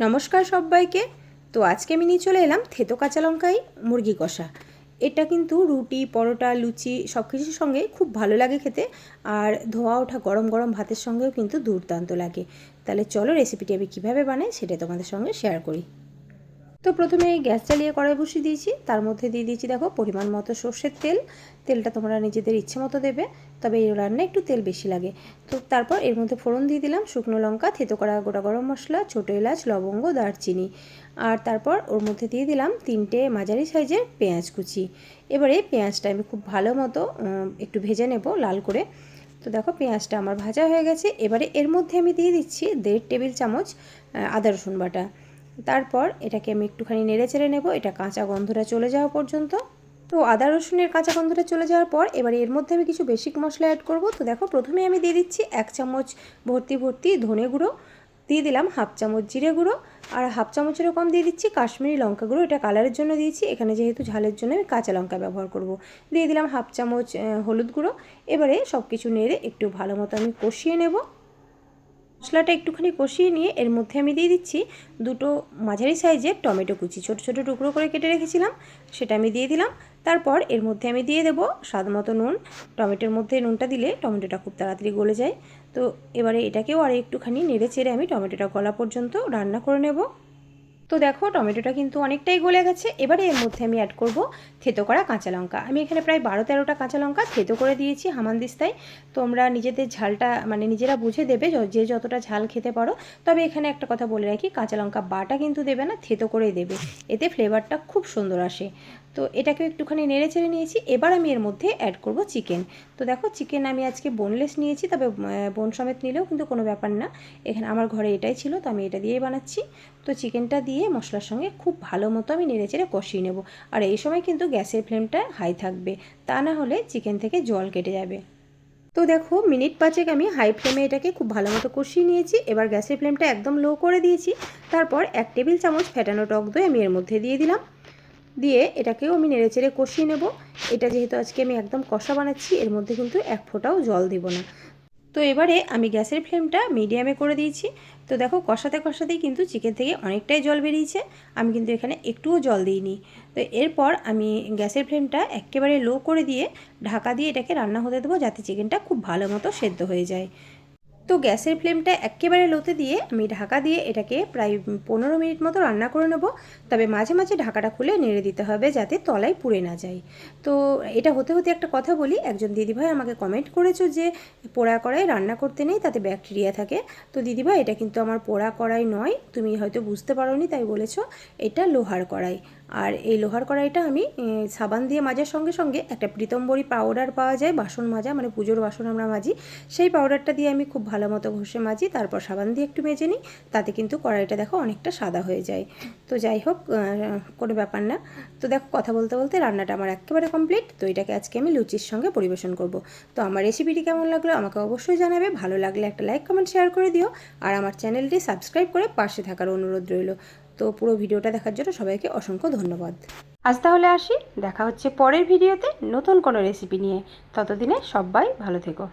নমস্কার সবাইকে। তো আজকে আমি নিয়ে চলে এলাম থেতো কাঁচা লঙ্কাই মুরগি কষা। এটা কিন্তু রুটি, পরোটা, লুচি সব কিছুর সঙ্গে খুব ভালো লাগে খেতে আর ধোয়া ওঠা গরম গরম ভাতের সঙ্গেও কিন্তু দুর্দান্ত লাগে। তাহলে চলো রেসিপিটি আমি কীভাবে বানাই সেটা তোমাদের সঙ্গে শেয়ার করি। তো প্রথমে গ্যাস চালিয়ে কড়াই বসিয়ে দিয়েছি। তার মধ্যে দিয়ে দিয়েছি, দেখো, পরিমাণ মতো সর্ষের তেল। তেলটা তোমরা নিজেদের ইচ্ছে মতো দেবে, তবে এই রান্না একটু তেল বেশি লাগে। তো তারপর এর মধ্যে ফোড়ন দিয়ে দিলাম, শুকনো লঙ্কা, থেতো করা গোটা গরম মশলা, ছোটো এলাচ, লবঙ্গ, দারচিনি। আর তারপর ওর মধ্যে দিয়ে দিলাম তিনটে মাঝারি সাইজের পেঁয়াজ কুচি। এবারে পেঁয়াজটা আমি খুব ভালো মতো একটু ভেজে নেব লাল করে। তো দেখো, পেঁয়াজটা আমার ভাজা হয়ে গেছে। এবারে এর মধ্যে আমি দিয়ে দিচ্ছি দেড় টেবিল চামচ আদা রসুন বাটা। তারপর এটাকে আমি একটুখানি নেড়ে চেড়ে নেব। এটা কাঁচা গন্ধটা চলে যাওয়া পর্যন্ত। তো আদা রসুনের কাঁচা গন্ধটা চলে যাওয়ার পর এবার এর মধ্যে আমি কিছু বেসিক মশলা অ্যাড করব। তো দেখো, প্রথমে আমি দিয়ে দিচ্ছি এক চামচ ভর্তি ভর্তি ধনে গুঁড়ো, দিয়ে দিলাম হাফ চামচ জিরে গুঁড়ো আর হাফ চামচেরও কম দিয়ে দিচ্ছি কাশ্মীরি লঙ্কা গুঁড়ো। এটা কালারের জন্য দিয়েছি, এখানে যেহেতু ঝালের জন্য আমি কাঁচা লঙ্কা ব্যবহার করব। দিয়ে দিলাম হাফ চামচ হলুদ গুঁড়ো। এবারে সব কিছু নেড়ে একটু ভালো মতো আমি কষিয়ে নেব। মশলাটা একটুখানি কষিয়ে নিয়ে এর মধ্যে আমি দিয়ে দিচ্ছি দুটো মাঝারি সাইজের টমেটো কুচি। ছোট ছোটো টুকরো করে কেটে রেখেছিলাম, সেটা আমি দিয়ে দিলাম। তারপর এর মধ্যে আমি দিয়ে দেবো স্বাদ মতো নুন। টমেটোর মধ্যে নুনটা দিলে টমেটোটা খুব তাড়াতাড়ি গলে যায়। তো এবারে এটাকেও আর একটুখানি নেড়ে চেড়ে আমি টমেটোটা গলা পর্যন্ত রান্না করে নেব। তো দেখো, টমেটোটা কিন্তু অনেকটাই গলে গেছে। এবারে এর মধ্যে আমি অ্যাড করব থেতো করা কাঁচা লঙ্কা। আমি এখানে প্রায় বারো তেরোটা কাঁচা লঙ্কা থেতো করে দিয়েছি হামানদিস্তায় তোমরা নিজেদের ঝালটা মানে নিজেরা বুঝে দেবে যে যতটা ঝাল খেতে পারো। তবে এখানে একটা কথা বলে রাখি, কাঁচা লঙ্কা বাটা কিন্তু দেবে না, থেতো করেই দেবে। এতে ফ্লেভারটা খুব সুন্দর আসে। তো এটাকেও একটুখানি নেড়ে চেড়ে নিয়েছি। এবার আমি এর মধ্যে অ্যাড করব চিকেন তো দেখো চিকেন আমি আজকে বোনলেস নিয়েছি, তবে বোন সমেত নিলেও কিন্তু কোনো ব্যাপার না। এখানে আমার ঘরে এটাই ছিল, তো আমি এটা দিয়েই বানাচ্ছি। তো চিকেনটা দিয়ে মশলার সঙ্গে খুব ভালো মতো আমি নেড়ে চেড়ে কষিয়ে নেব। আর এই সময় কিন্তু গ্যাসের ফ্লেমটা হাই থাকবে। তা না হলে চিকেন থেকে জল কেটে যাবে। তো দেখো, মিনিট পাঁচেক আমি হাই ফ্লেমে এটাকে খুব ভালো মতো কষিয়ে নিয়েছি। এবার গ্যাসের ফ্লেমটা একদম লো করে দিয়েছি। তারপর এক টেবিল চামচ ফেটানো টক দই আমি এর মধ্যে দিয়ে দিলাম। দিয়ে এটাকেও আমি নেড়ে চেড়ে কষিয়ে নেব। এটা যেহেতু আজকে আমি একদম কষা বানাচ্ছি, এর মধ্যে কিন্তু এক ফোঁটাও জল দিব না। তো এবারে আমি গ্যাসের ফ্লেমটা মিডিয়ামে করে দিয়েছি। তো দেখো, কষাতে কষাতেই কিন্তু চিকেন থেকে অনেকটাই জল বেরিয়েছে। আমি কিন্তু এখানে একটুও জল দিইনি। তো এরপর আমি গ্যাসের ফ্লেমটা একেবারে লো করে দিয়ে ঢাকা দিয়ে এটাকে রান্না হতে দেবো যাতে চিকেনটা খুব ভালো মতো সেদ্ধ হয়ে যায়। তো গ্যাসের ফ্লেমটা একেবারে লোতে দিয়ে আমি ঢাকা দিয়ে এটাকে প্রায় পনেরো মিনিট মতো রান্না করে নেব। তবে মাঝে মাঝে ঢাকাটা খুলে নেড়ে দিতে হবে যাতে তলায় পুড়ে না যায়। তো এটা হতে হতে একটা কথা বলি, একজন দিদিভাই আমাকে কমেন্ট করেছ যে পোড়া কড়াই রান্না করতে নেই, তাতে ব্যাকটেরিয়া থাকে। তো দিদিভাই, এটা কিন্তু আমার পোড়া কড়াই নয়, তুমি হয়তো বুঝতে পারো তাই বলেছ, এটা লোহার কড়াই। আর এই লোহার কড়াইটা আমি সাবান দিয়ে মাজার সঙ্গে সঙ্গে একটা প্রীতম্বরী পাউডার পাওয়া যায়, বাসন মাজা মানে পুজোর বাসন আমরা মাজি। সেই পাউডারটা দিয়ে আমি খুব ভালো মতো ঘষে মাজি, তারপর সাবান দিয়ে একটু মেজে নিই, তাতে কিন্তু কড়াইটা দেখো অনেকটা সাদা হয়ে যায়। তো যাই হোক কোনো ব্যাপার না। তো দেখো কথা বলতে বলতে রান্নাটা আমার একেবারে কমপ্লিট তো এটাকে আজকে আমি লুচির সঙ্গে পরিবেশন করব। তো আমার রেসিপিটি কেমন লাগল আমাকে অবশ্যই জানাবে, ভালো লাগলে একটা লাইক কমেন্ট শেয়ার করে দিও, আর আমার চ্যানেলটি সাবস্ক্রাইব করে পাশে থাকার অনুরোধ রইল। তো পুরো ভিডিওটা দেখার জন্য সবাইকে অসংখ্য ধন্যবাদ। আজ তাহলে আসি, দেখা হচ্ছে পরের ভিডিওতে নতুন কোনো রেসিপি নিয়ে। ততদিনে সবাই ভালো থেকো।